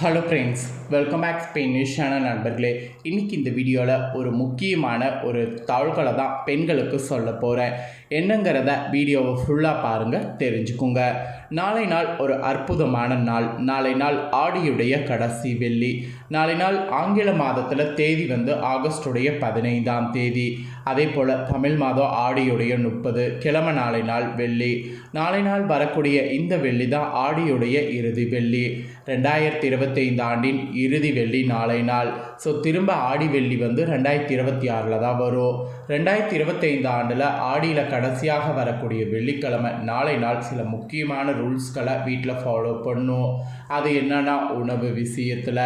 Hello friends welcome back Spain news channel நண்பர்களே. இன்றைக்கி இந்த வீடியோவில் ஒரு முக்கியமான ஒரு தகவல்களை தான் பெண்களுக்கு சொல்ல போகிறேன் என்னங்கிறத வீடியோவை ஃபுல்லாக பாருங்கள் தெரிஞ்சுக்குங்க. நாளை நாள் ஒரு அற்புதமான நாள். நாளை நாள் ஆடியுடைய கடைசி வெள்ளி. நாளை நாள் ஆங்கில மாதத்தில் தேதி வந்து ஆகஸ்டுடைய பதினைந்தாம் தேதி. அதே போல் தமிழ் மாதம் ஆடியுடைய முப்பது. கிழமை நாளை நாள் வெள்ளி. நாளை நாள் வரக்கூடிய இந்த வெள்ளி தான் ஆடியுடைய இறுதி வெள்ளி. ரெண்டாயிரத்தி இருபத்தைந்து ஆண்டின் இறுதி வெள்ளி நாளை நாள். ஸோ திரும்ப ஆடி வெள்ளி வந்து ரெண்டாயிரத்தி இருபத்தி ஆறில் தான் வரும். ரெண்டாயிரத்தி இருபத்தைந்து ஆண்டில் ஆடியில் கடைசியாக வரக்கூடிய வெள்ளிக்கிழமை நாளை நாள் சில முக்கியமான ரூல்ஸ்களை வீட்டில் ஃபாலோ பண்ணும். அது என்னென்னா உணவு விஷயத்தில்.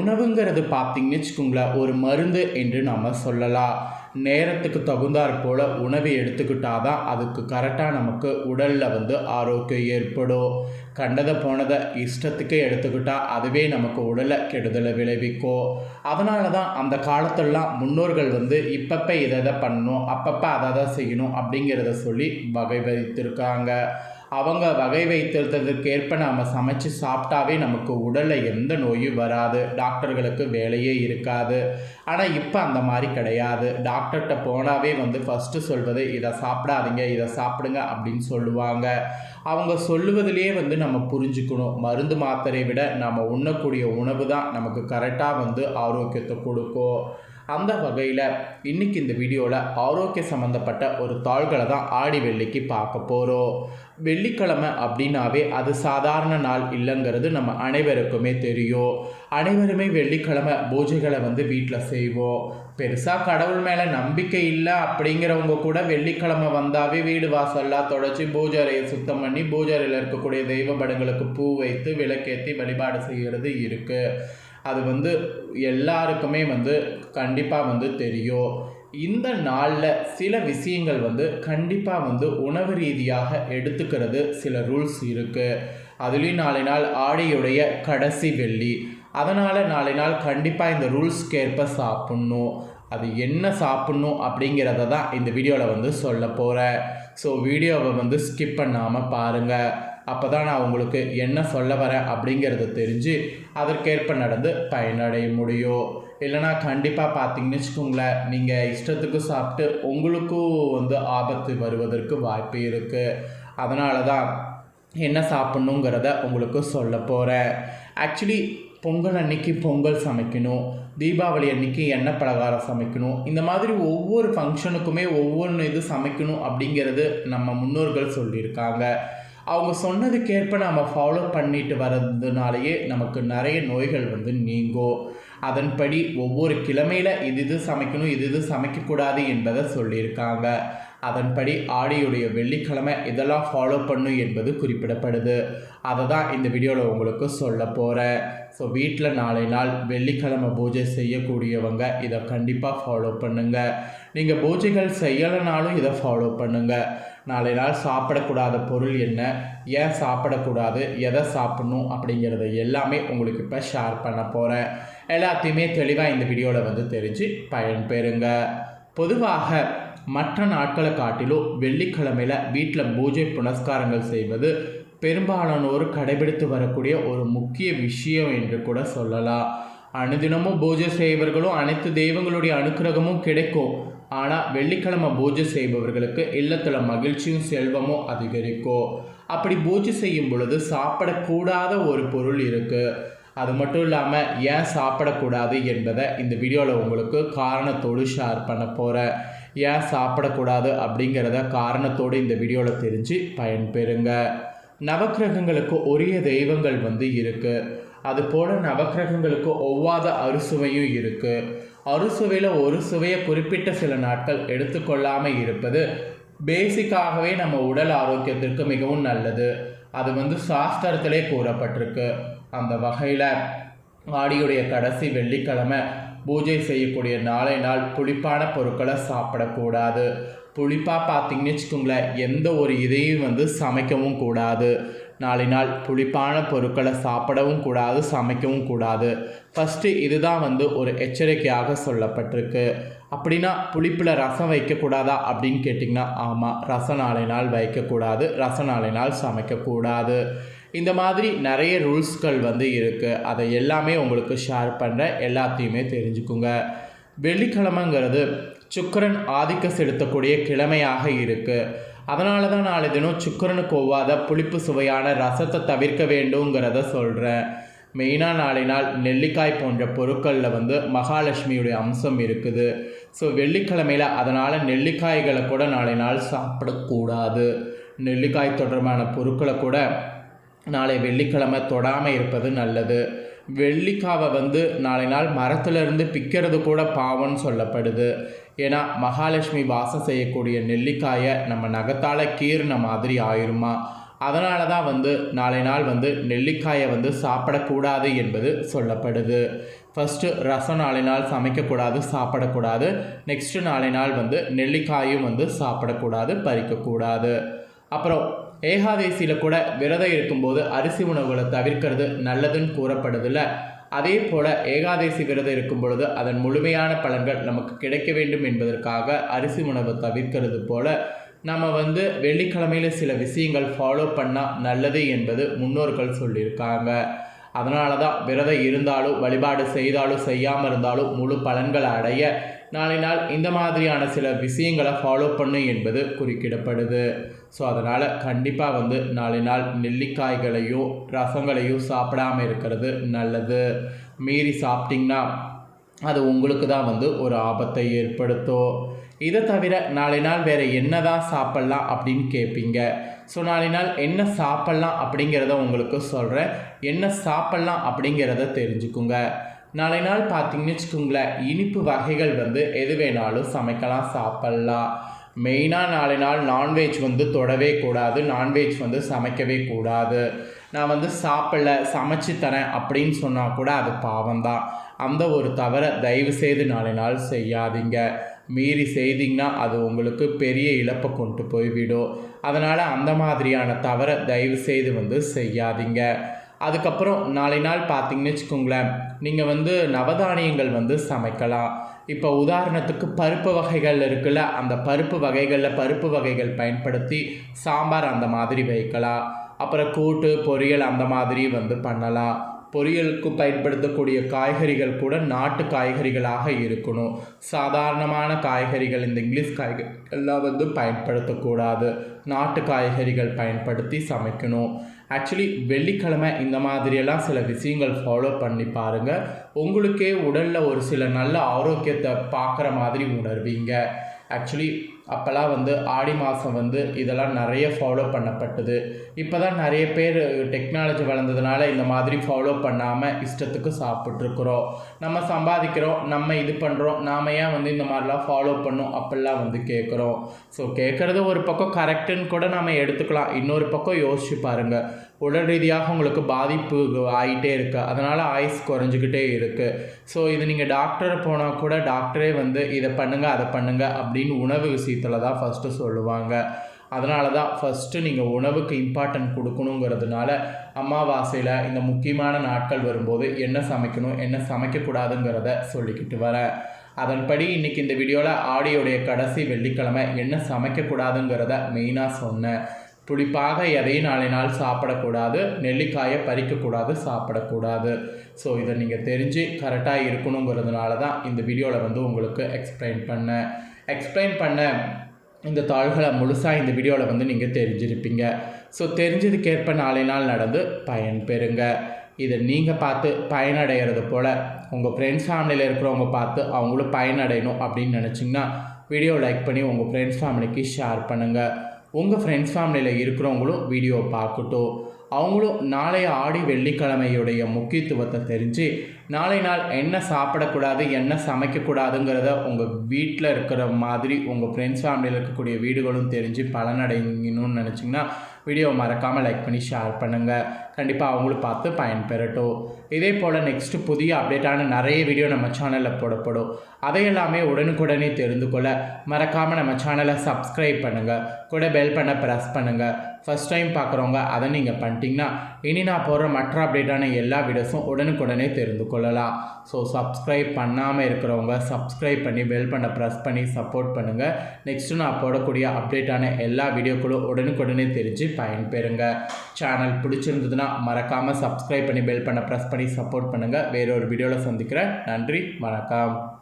உணவுங்கிறது பார்த்தீங்கன்னு வச்சுக்கோங்களேன் ஒரு மருந்து என்று நம்ம சொல்லலாம். நேரத்துக்கு தகுந்தாற் போல் உணவை எடுத்துக்கிட்டால் தான் அதுக்கு கரெக்டாக நமக்கு உடலில் வந்து ஆரோக்கியம் ஏற்படும். கண்டதை போனதை இஷ்டத்துக்கே எடுத்துக்கிட்டால் அதுவே நமக்கு உடலை கெடுதலை விளைவிக்கும். அதனால தான் அந்த காலத்துலலாம் முன்னோர்கள் வந்து இப்பப்போ இதை இதை பண்ணணும் அப்பப்போ அதை அதை செய்யணும் அப்படிங்கிறத சொல்லி வகை வைத்திருக்காங்க அவங்க வகை வைத்திருந்ததுக்கு ஏற்ப நாம் சமைச்சு சாப்பிட்டாவே நமக்கு உடலில் எந்த நோயும் வராது. டாக்டர்களுக்கு வேலையே இருக்காது. ஆனால் இப்போ அந்த மாதிரி கிடையாது. டாக்டர்கிட்ட போனாவே வந்து ஃபஸ்ட்டு சொல்வது இதை சாப்பிடாதீங்க இதை சாப்பிடுங்க அப்படின்னு சொல்லுவாங்க. அவங்க சொல்லுவதிலேயே வந்து நம்ம புரிஞ்சுக்கணும். மருந்து மாத்திரையை விட நம்ம உண்ணக்கூடிய உணவு தான் நமக்கு கரெக்டாக வந்து ஆரோக்கியத்தை கொடுக்கும். அந்த வகையில் இன்றைக்கி இந்த வீடியோவில் ஆரோக்கிய சம்மந்தப்பட்ட ஒரு தாள்களை தான் ஆடி வெள்ளிக்கு பார்க்க போகிறோம் வெள்ளிக்கிழமை அப்படின்னாவே அது சாதாரண நாள் இல்லைங்கிறது நம்ம அனைவருக்குமே தெரியும். அனைவருமே வெள்ளிக்கிழமை பூஜைகளை வந்து வீட்டில் செய்வோம். பெருசாக கடவுள் மேலே நம்பிக்கை இல்லை அப்படிங்கிறவங்க கூட வெள்ளிக்கிழமை வந்தாவே வீடு வாசல்லாம் தொடச்சி பூஜாரையை சுத்தம் பண்ணி பூஜாரையில் இருக்கக்கூடிய தெய்வ படங்களுக்கு பூ வைத்து விளக்கேற்றி வழிபாடு செய்கிறது இருக்குது அது வந்து எல்லாருக்குமே வந்து கண்டிப்பாக வந்து தெரியும். இந்த நாளில் சில விஷயங்கள் வந்து கண்டிப்பாக வந்து உணவு ரீதியாக எடுத்துக்கிறது சில ரூல்ஸ் இருக்குது அதுலேயும் நாளை நாள் ஆடையுடைய கடைசி வெள்ளி. அதனால் நாளை நாள் கண்டிப்பாக இந்த ரூல்ஸ்க்கு ஏற்ப சாப்பிட்ணும். அது என்ன சாப்பிட்ணும் அப்படிங்கிறத தான் இந்த வீடியோவில் வந்து சொல்ல போகிறேன் ஸோ வீடியோவை வந்து ஸ்கிப் பண்ணாமல் பாருங்கள் அப்போ தான் நான் உங்களுக்கு என்ன சொல்ல வரேன் அப்படிங்கிறத தெரிஞ்சு அதற்கேற்ப நடந்து பயனடைய முடியும். இல்லைனா கண்டிப்பாக பார்த்தீங்கன்னு வச்சுக்கோங்களேன் நீங்கள் இஷ்டத்துக்கு சாப்பிட்டு உங்களுக்கும் வந்து ஆபத்து வருவதற்கு வாய்ப்பு இருக்குது அதனால தான் என்ன சாப்பிட்ணுங்கிறத உங்களுக்கு சொல்ல போகிறேன் ஆக்சுவலி பொங்கல் அன்னைக்கு பொங்கல் சமைக்கணும். தீபாவளி அன்னைக்கு எண்ணெய் பலகாரம் சமைக்கணும். இந்த மாதிரி ஒவ்வொரு ஃபங்க்ஷனுக்குமே ஒவ்வொன்று இது சமைக்கணும் அப்படிங்கிறது நம்ம முன்னோர்கள் சொல்லியிருக்காங்க. அவங்க சொன்னதுக்கேற்ப நம்ம ஃபாலோ பண்ணிட்டு வர்றதுனாலேயே நமக்கு நிறைய நோய்கள் வந்து நீங்கும். அதன்படி ஒவ்வொரு கிழமையில் இது இது சமைக்கணும் இது இது சமைக்கக்கூடாது என்பதை சொல்லியிருக்காங்க. அதன்படி ஆடியுடைய வெள்ளிக்கிழமை இதெல்லாம் ஃபாலோ பண்ணும் என்பது குறிப்பிடப்படுது. அதை தான் இந்த வீடியோவில் உங்களுக்கு சொல்ல போகிறேன் ஸோ வீட்டில் நாளை நாள் வெள்ளிக்கிழமை பூஜை செய்யக்கூடியவங்க இதை கண்டிப்பாக ஃபாலோ பண்ணுங்கள் நீங்கள் பூஜைகள் செய்யலைனாலும் இதை ஃபாலோ பண்ணுங்கள் நாளை நாள் சாப்பிடக்கூடாத பொருள் என்ன? ஏன் சாப்பிடக்கூடாது? எதை சாப்பிடணும்? அப்படிங்கிறத எல்லாமே உங்களுக்கு இப்போ ஷேர் பண்ண போகிறேன் எல்லாத்தையுமே தெளிவாக இந்த வீடியோவில் வந்து தெரிஞ்சு பயன்பெறுங்க. பொதுவாக மற்ற நாட்களை காட்டிலும் வெள்ளிக்கிழமையில் வீட்டில் பூஜை புனஸ்காரங்கள் செய்வது பெரும்பாலானோர் கடைபிடித்து வரக்கூடிய ஒரு முக்கிய விஷயம் என்று கூட சொல்லலாம். அனுதினமும் பூஜை செய்வர்களும் அனைத்து தெய்வங்களுடைய அனுக்கிரகமும் கிடைக்கும். ஆனால் வெள்ளிக்கிழமை பூஜை செய்பவர்களுக்கு இல்லத்தில் மகிழ்ச்சியும் செல்வமும் அதிகரிக்கும். அப்படி பூஜை செய்யும் பொழுது சாப்பிடக்கூடாத ஒரு பொருள் இருக்குது அது மட்டும் இல்லாமல் ஏன் சாப்பிடக்கூடாது என்பதை இந்த வீடியோவில் உங்களுக்கு காரணத்தோடு ஷேர் பண்ண போகிறேன் ஏன் சாப்பிடக்கூடாது அப்படிங்கிறத காரணத்தோடு இந்த வீடியோவில் தெரிஞ்சு பயன்பெறுங்க. நவக்கிரகங்களுக்கு உரிய தெய்வங்கள் வந்து இருக்குது அது போல் நவக்கிரகங்களுக்கு ஒவ்வாத அறுசுவையும் இருக்குது அறுசுவையில் ஒரு சுவையை குறிப்பிட்ட சில நாட்கள் எடுத்துக்கொள்ளாமல் இருப்பது பேசிக்காகவே நம்ம உடல் ஆரோக்கியத்திற்கு மிகவும் நல்லது. அது வந்து சாஸ்திரத்திலே கூறப்பட்டிருக்கு. அந்த வகையில் ஆடியுடைய கடைசி வெள்ளிக்கிழமை பூஜை செய்யக்கூடிய நாளை நாள் புளிப்பான பொருட்களை சாப்பிடக்கூடாது. புளிப்பாக பார்த்தீங்கன்னு வச்சுக்கோங்களேன் எந்த ஒரு இதையும் வந்து சமைக்கவும் கூடாது. நாளை நாள் புளிப்பான பொருட்களை சாப்பிடவும் கூடாது சமைக்கவும் கூடாது. ஃபஸ்ட்டு இதுதான் வந்து ஒரு எச்சரிக்கையாக சொல்லப்பட்டிருக்கு. அப்படின்னா புளிப்பில் ரசம் வைக்கக்கூடாதா அப்படின்னு கேட்டிங்கன்னா ஆமாம் ரசம் நாளை நாள் வைக்கக்கூடாது ரசம் நாளை நாள் சமைக்கக்கூடாது. இந்த மாதிரி நிறைய ரூல்ஸ்கள் வந்து இருக்குது அதை எல்லாமே உங்களுக்கு ஷேர் பண்ணுறேன் எல்லாத்தையுமே தெரிஞ்சுக்குங்க. வெள்ளிக்கிழமைங்கிறது சுக்கரன் ஆதிக்க செலுத்தக்கூடிய கிழமையாக இருக்குது அதனால தான் நாளை தினம் சுக்கரனுக்கு ஒவ்வாத புளிப்பு சுவையான ரசத்தை தவிர்க்க வேண்டுங்கிறத சொல்கிறேன் மெயினாக நாளை நாள் நெல்லிக்காய் போன்ற பொருட்களில் வந்து மகாலட்சுமியுடைய அம்சம் இருக்குது. ஸோ வெள்ளிக்கிழமையில் அதனால் நெல்லிக்காய்களை கூட நாளை நாள் சாப்பிடக்கூடாது. நெல்லிக்காய் தொடர்பான பொருட்களை கூட நாளை வெள்ளிக்கிழமை தொடாமல் இருப்பது நல்லது. வெள்ளிக்காவை வந்து நாளை நாள் மரத்துலேருந்து பிக்கிறது கூட பாவம்னு சொல்லப்படுது. ஏன்னா மகாலட்சுமி வாசம் செய்யக்கூடிய நெல்லிக்காயை நம்ம நகத்தால் கீறின மாதிரி ஆயிருமா? அதனால தான் வந்து நாளை நாள் வந்து நெல்லிக்காயை வந்து சாப்பிடக்கூடாது என்பது சொல்லப்படுது. ஃபஸ்ட்டு ரசம் நாளை நாள் சமைக்கக்கூடாது சாப்பிடக்கூடாது. நெக்ஸ்ட்டு நாளை நாள் வந்து நெல்லிக்காயும் வந்து சாப்பிடக்கூடாது பறிக்கக்கூடாது. அப்புறம் ஏகாதேசியில் கூட விரதம் இருக்கும்போது அரிசி உணவுகளை தவிர்க்கிறது நல்லதுன்னு கூறப்படுதில்ல. அதே போல் ஏகாதேசி விரதம் இருக்கும் பொழுது அதன் முழுமையான பலன்கள் நமக்கு கிடைக்க வேண்டும் என்பதற்காக அரிசி உணவை தவிர்க்கிறது போல நம்ம வந்து வெள்ளிக்கிழமையில் சில விஷயங்கள் ஃபாலோ பண்ணால் நல்லது என்பது முன்னோர்கள் சொல்லியிருக்காங்க. அதனால தான் விரதம் இருந்தாலும் வழிபாடு செய்தாலும் செய்யாமல் இருந்தாலும் முழு பலன்களை அடைய நாளை நாள் இந்த மாதிரியான சில விஷயங்களை ஃபாலோ பண்ணு என்பது குறிக்கிடப்படுது. ஸோ அதனால் கண்டிப்பாக வந்து நாளை நாள் நெல்லிக்காய்களையும் ரசங்களையும் சாப்பிடாம இருக்கிறது நல்லது. மீறி சாப்பிட்டிங்கன்னா அது உங்களுக்கு தான் வந்து ஒரு ஆபத்தை ஏற்படுத்தும். இதை தவிர நாளை நாள் வேறு என்ன தான் சாப்பிட்லாம் அப்படின்னு கேட்பீங்க ஸோ நாளை நாள் என்ன சாப்பிட்லாம் அப்படிங்கிறத உங்களுக்கு சொல்கிறேன் என்ன சாப்பிட்லாம் அப்படிங்கிறத தெரிஞ்சுக்குங்க. நாளை நாள் பார்த்தீங்கன்னு வச்சுக்கோங்களேன் இனிப்பு வகைகள் வந்து எது வேணாலும் சமைக்கலாம் சாப்பிட்லாம். மெயினாக நாளை நாள் நான்வெஜ் வந்து தொடவே கூடாது நான்வெஜ் வந்து சமைக்கவே கூடாது. நான் வந்து சாப்பிடல சமைச்சு தரேன் அப்படின்னு சொன்னால் கூட அது பாவம்தான். அந்த ஒரு தவறை தயவு செய்து நாளை நாள் செய்யாதீங்க. மீறி செய்தீங்கன்னா அது உங்களுக்கு பெரிய இழப்பை கொண்டு போய்விடும். அதனால் அந்த மாதிரியான தவறை தயவு செய்து வந்து செய்யாதீங்க. அதுக்கப்புறம் நாளை நாள் பார்த்தீங்கன்னு வச்சுக்கோங்களேன் நீங்கள் வந்து நவதானியங்கள் வந்து சமைக்கலாம். இப்போ உதாரணத்துக்கு பருப்பு வகைகள் இருக்குல்ல அந்த பருப்பு வகைகளில் பருப்பு வகைகள் பயன்படுத்தி சாம்பார் அந்த மாதிரி வைக்கலாம். அப்புறம் கூட்டு பொரியல் அந்த மாதிரி வந்து பண்ணலாம். பொரியலுக்கு பயன்படுத்தக்கூடிய காய்கறிகள் கூட நாட்டு காய்கறிகளாக இருக்கணும். சாதாரணமான காய்கறிகள் இந்த இங்கிலீஷ் காய்கறிகள்லாம் வந்து பயன்படுத்தக்கூடாது. நாட்டு காய்கறிகள் பயன்படுத்தி சமைக்கணும். ஆக்சுவலி வெள்ளிக்கிழமை இந்த மாதிரியெல்லாம் சில விஷயங்கள் ஃபாலோ பண்ணி பாருங்கள் உங்களுக்கே உடலில் ஒரு சில நல்ல ஆரோக்கியத்தை பார்க்குற மாதிரி உணர்வீங்க. ஆக்சுவலி அப்போல்லாம் வந்து ஆடி மாதம் வந்து இதெல்லாம் நிறைய ஃபாலோ பண்ணப்பட்டது. இப்போ தான் நிறைய பேர் டெக்னாலஜி வளர்ந்ததுனால இந்த மாதிரி ஃபாலோ பண்ணாமல் இஷ்டத்துக்கு சாப்பிட்ருக்குறோம் நம்ம சம்பாதிக்கிறோம் நம்ம இது பண்ணுறோம் நாம் ஏன் வந்து இந்த மாதிரிலாம் ஃபாலோ பண்ணும் அப்படிலாம் வந்து கேட்குறோம். ஸோ கேட்குறது ஒரு பக்கம் கரெக்டுன்னு கூட நம்ம எடுத்துக்கலாம். இன்னொரு பக்கம் யோசிச்சு பாருங்கள் உடல் ரீதியாக உங்களுக்கு பாதிப்பு ஆகிட்டே இருக்குது அதனால் ஆயுஸ் குறைஞ்சிக்கிட்டே இருக்குது ஸோ இது நீங்கள் டாக்டரை போனால் கூட டாக்டரே வந்து இதை பண்ணுங்கள் அதை பண்ணுங்கள் அப்படின்னு உணவு விஷயம் விஷயத்தில் தான் ஃபஸ்ட்டு சொல்லுவாங்க. அதனால தான் ஃபஸ்ட்டு நீங்கள் உணவுக்கு இம்பார்ட்டன்ட் கொடுக்கணுங்கிறதுனால அமாவாசையில் இந்த முக்கியமான நாட்கள் வரும்போது என்ன சமைக்கணும் என்ன சமைக்கக்கூடாதுங்கிறத சொல்லிக்கிட்டு வரேன் அதன்படி இன்றைக்கி இந்த வீடியோவில் ஆடியோடைய கடைசி வெள்ளிக்கிழமை என்ன சமைக்கக்கூடாதுங்கிறத மெயினாக சொன்னேன் புளிப்பாக எதையும் நாளை நாள் சாப்பிடக்கூடாது நெல்லிக்காயை பறிக்கக்கூடாது சாப்பிடக்கூடாது. ஸோ இதை நீங்கள் தெரிஞ்சு கரெக்டாக இருக்கணுங்கிறதுனால தான் இந்த வீடியோவில் வந்து உங்களுக்கு எக்ஸ்பிளைன் பண்ணேன். எக்ஸ்பிளைன் பண்ண இந்த தாள்களை முழுசாக இந்த வீடியோவில் வந்து நீங்கள் தெரிஞ்சிருப்பீங்க. ஸோ தெரிஞ்சதுக்கேற்ப நாளை நாள் நடந்து பயன் பெறுங்க. இதை நீங்கள் பார்த்து பயனடைகிறது போல் உங்கள் ஃப்ரெண்ட்ஸ் ஃபேமிலியில் இருக்கிறவங்க பார்த்து அவங்களும் பயனடையணும் அப்படின்னு நினச்சிங்கன்னா வீடியோ லைக் பண்ணி உங்கள் ஃப்ரெண்ட்ஸ் ஃபேமிலிக்கு ஷேர் பண்ணுங்கள் உங்கள் ஃப்ரெண்ட்ஸ் ஃபேமிலியில் இருக்கிறவங்களும் வீடியோ பார்க்கட்டும். அவங்களும் நாளைய ஆடி வெள்ளிக்கிழமையுடைய முக்கியத்துவத்தை தெரிஞ்சு நாளை நாள் என்ன சாப்பிடக்கூடாது என்ன சமைக்கக்கூடாதுங்கிறத உங்கள் வீட்டில் இருக்கிற மாதிரி உங்கள் ஃப்ரெண்ட்ஸ் ஃபேமிலியில் இருக்கக்கூடிய வீடுகளும் தெரிஞ்சு பலனடைங்கணும்னு நினச்சிங்கன்னா வீடியோ மறக்காமல் லைக் பண்ணி ஷேர் பண்ணுங்கள் கண்டிப்பாக அவங்களும் பார்த்து பயன்பெறட்டும். இதே போல் நெக்ஸ்ட்டு புதிய அப்டேட்டான நிறைய வீடியோ நம்ம சேனலில் போடப்படும். அதையெல்லாமே உடனுக்குடனே தெரிந்து கொள்ள மறக்காமல் நம்ம சேனலை சப்ஸ்கிரைப் பண்ணுங்கள் கூட பெல் பண்ண ப்ரெஸ் பண்ணுங்கள் ஃபஸ்ட் டைம் பார்க்குறவங்க அதை நீங்கள் பண்ணிட்டீங்கன்னா இனி நான் போடுற மற்ற அப்டேட்டான எல்லா வீடியோஸும் உடனுக்குடனே தெரிந்து கொள்ளலாம். ஸோ சப்ஸ்கிரைப் பண்ணாமல் இருக்கிறவங்க சப்ஸ்கிரைப் பண்ணி பெல் பண்ண ப்ரெஸ் பண்ணி சப்போர்ட் பண்ணுங்கள் நெக்ஸ்ட்டு நான் போடக்கூடிய அப்டேட்டான எல்லா வீடியோக்களும் உடனுக்குடனே தெரிஞ்சு பயன்பெறுங்க. சேனல் பிடிச்சிருந்ததுன்னா மறக்காமல் சப்ஸ்கிரைப் பண்ணி பெல் பண்ண ப்ரெஸ் பண்ணி சப்போர்ட் பண்ணுங்கள் வேறொரு வீடியோவில் சந்திக்கிறேன். நன்றி வணக்கம்.